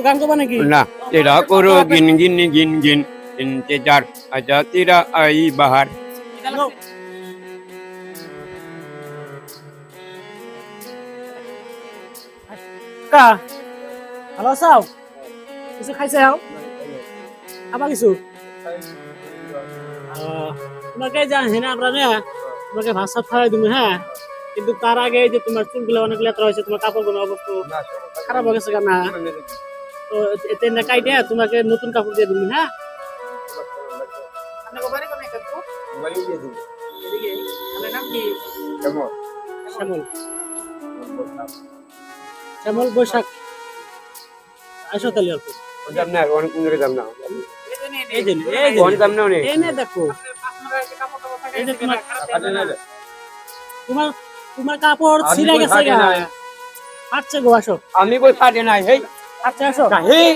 গান করবা নাকি? না তেরা করো গিন গিন গিন গিন ইন্তেজার আজা তেরা আই বাহার। কা ভালো আছো কিছু খাইছে আও? আবার কিছু? তোমাকে যা হেনা আমরা না তোমাকে ভাষা খাওয়াই তুমি হ্যাঁ কিন্তু তার আগে যে তোমার চুলগুলো অনেক লেখা হয়েছে তোমার কাপড়গুলো অবশ্য খারাপ হয়ে গেছে না তো এতে না কাইটে তোমাকে নতুন কাপড় দিয়ে দিবি হ্যাঁ? শ্যামল। বৈশাখ। আসো তাহলে অল্প। না অনেক করে দাম না এই যে এই যে অনেক না অনেক। এই নে দেখো। এই যে তোমার তোমার তোমার কাপড় ছিঁড়ে গেছে গা। নাই। ফাটছে গো আসো। আমি কই ফাটে নাই হেই। আচ্ছা আসো। না হেই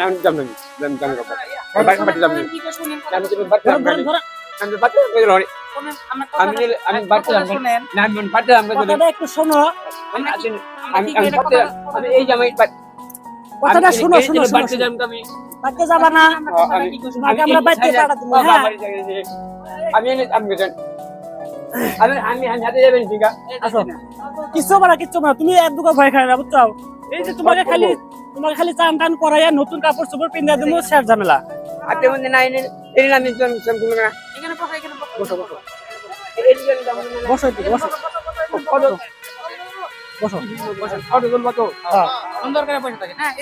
আমি দাম নাই দাম দাম কাপড় বাকি বাকি দাম নাই আমি তো বাকি দাম ধরেন ধরেন। আমি বাকি দাম করে লড়ি আমি নিলে- আমি বাকি দাম করে না আমি বাকি দাম কথাটা একটু শোনো। আমি আমি আমি আমি এই জামাই কথাটা শোনো শোনো শোনো বাকি আমি বাড়তে যাবা না। আমি আমরা বাড়তে পাঠা হ্যাঁ। আমি আমি আমি আমি আমি হাতে যাবেন ঠিক আসো। কিচ্ছু পারা তুমি এক দুটো ভয় খাই না বুঝছ? এই যে তোমাকে খালি তোমাকে খালি চান টান করাইয়া নতুন কাপড় চোপড় পিন্ধা দেবো শেষ ঝামেলা। হাতে মধ্যে নাই তো সম্পূর্ণ না। বসো বসো। এই দিকে দাম না বসো একটু, বসো। বসো। কত জন কত হ্যাঁ।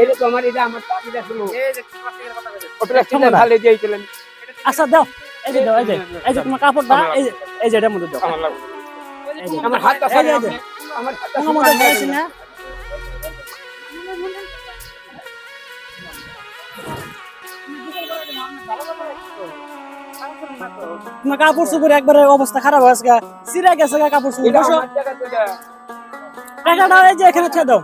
এই তো আমার এটা আমার এটা শুনো কত টাকা ভালো দিয়েছিলেন। আচ্ছা দাও। এই যে দাও এই যে এই যে তোমার কাপড়টা এই যে এই যে এটার মধ্যে দাও। আমার লাগবে। আমার তোমার তোমার কাপড় চোপড় একবারে অবস্থা খারাপ হয়ে গেছে গা। ছিঁড়ে গেছে গা কাপড় চোপড়। বসো। টাকাটা এই যে এখানে দাও।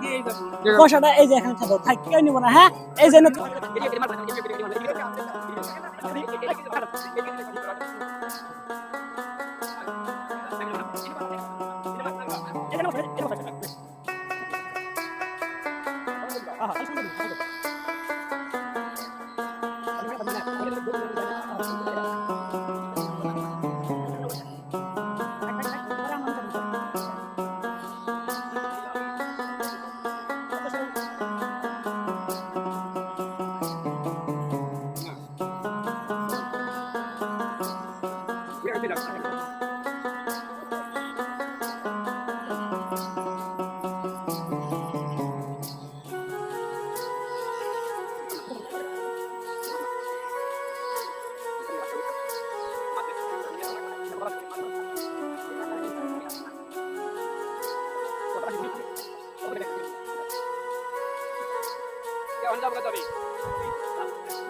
পয়সাটা এই যে এখানে দাও। থাক কেউ নিব না হ্যাঁ? এই যে Ya, und da wird er weg.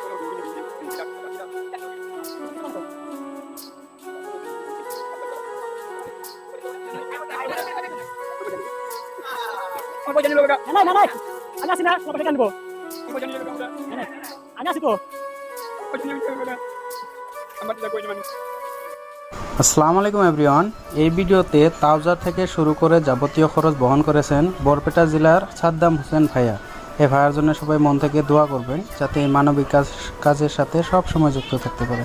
আসসালামু আলাইকুম এভরিওয়ান এই ভিডিওতে তাওজার থেকে শুরু করে যাবতীয় খরচ বহন করেছেন বরপেটা জেলার সাদ্দাম হোসেন ভাইয়া। এ ভাইয়ার জন্য সবাই মন থেকে দোয়া করবেন যাতে এই মানবিক কাজ কাজের সাথে সব সময় যুক্ত থাকতে পারে।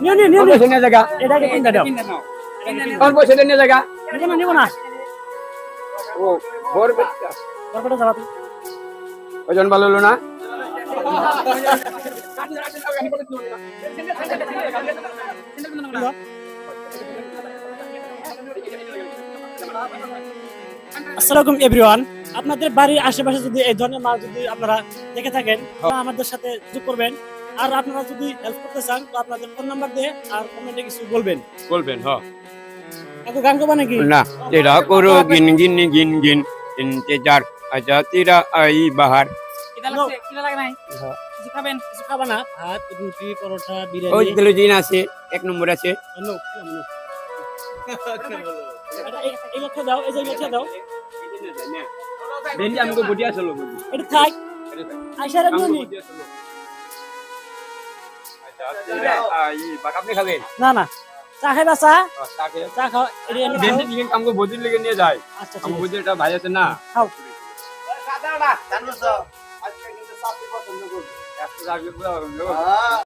নিও নিও নিও এটাকে দাও। নিব না। ওজন ভালো হলো না? আসসালামু এভরিওয়ান আপনাদের বাড়ির আশেপাশে যদি এই ধরনের মাছ যদি আপনারা দেখে থাকেন তাহলে আমাদের সাথে যোগ করবেন আর আপনারা যদি হেল্প করতে চান তো আপনাদের ফোন নাম্বার দিয়ে আর কমেন্টে কিছু বলবেন। বলবেন হ্যাঁ এত গান নাকি? না তেরা করো গিন গিন গিন গিন ইন্তেজার আজা তেরা আই বাহার। কিছু খাবেন? কিছু খাবা না? ভাত রুটি পরোটা ওই বিরিয়ানি তেলুজিন আছে এক নম্বর আছে। No, no, no. এই- এই দাও এই যে এই দাও। ভেন্ডি আমাকে বডিয়া চলো এটা থাক। আইসার আমি আপনি খাবেন না না। চা খাইবা চা? চা খাও ভেন্ডি লেগে নিয়ে যায়। আচ্ছা ঠিক আমি এটা ভাই আছে না? খাও। আজকে কিন্তু সাথে পছন্দ করবে।